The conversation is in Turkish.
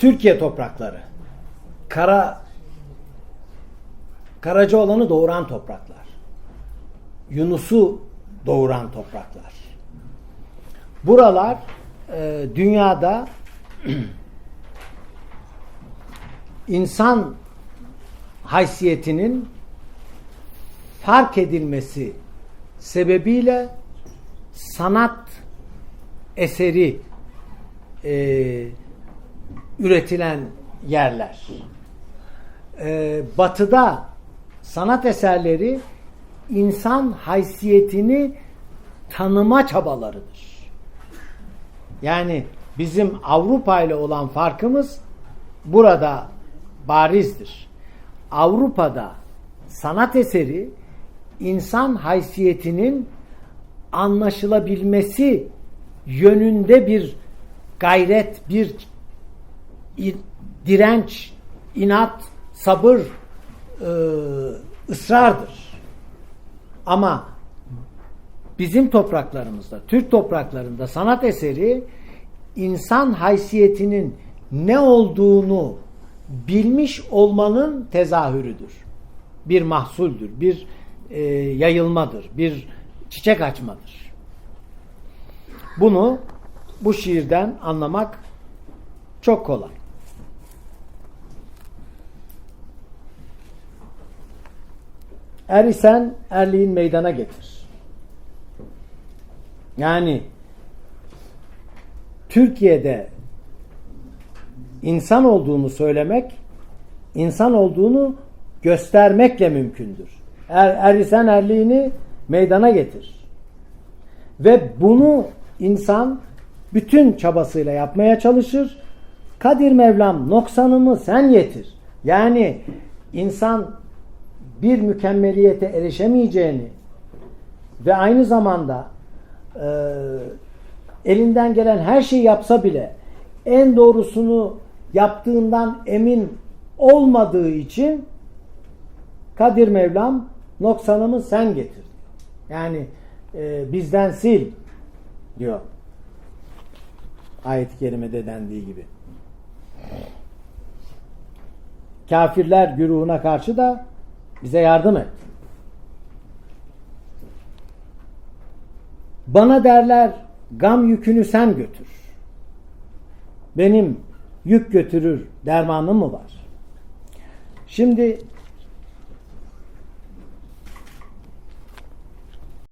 Türkiye toprakları. Kara Karacaoğlan'ı doğuran topraklar. Yunus'u doğuran topraklar. Buralar e, dünyada insan haysiyetinin fark edilmesi sebebiyle sanat eseri e, üretilen yerler. E, batıda sanat eserleri insan haysiyetini tanıma çabalarıdır. Yani bizim Avrupa ile olan farkımız burada barizdir. Avrupa'da sanat eseri insan haysiyetinin anlaşılabilmesi yönünde bir gayret, bir direnç, inat, sabır, e, ısrardır. Ama bizim topraklarımızda, Türk topraklarında sanat eseri insan haysiyetinin ne olduğunu bilmiş olmanın tezahürüdür. Bir mahsuldür, bir e, yayılmadır, bir çiçek açmadır. Bunu bu şiirden anlamak çok kolay. Er isen erliğin meydana getir. Yani Türkiye'de insan olduğunu söylemek, insan olduğunu göstermekle mümkündür. Er, er isen erliğini meydana getir. Ve bunu insan bütün çabasıyla yapmaya çalışır. Kadir Mevlam noksanımı sen yetir. Yani insan bir mükemmeliyete erişemeyeceğini ve aynı zamanda e, elinden gelen her şeyi yapsa bile en doğrusunu yaptığından emin olmadığı için Kadir Mevlam noksanımı sen getir. Yani e, bizden sil diyor. Ayet-i kerimede dendiği gibi. Kafirler güruhuna karşı da bize yardım et. Bana derler gam yükünü sen götür. Benim yük götürür dermanım mı var? Şimdi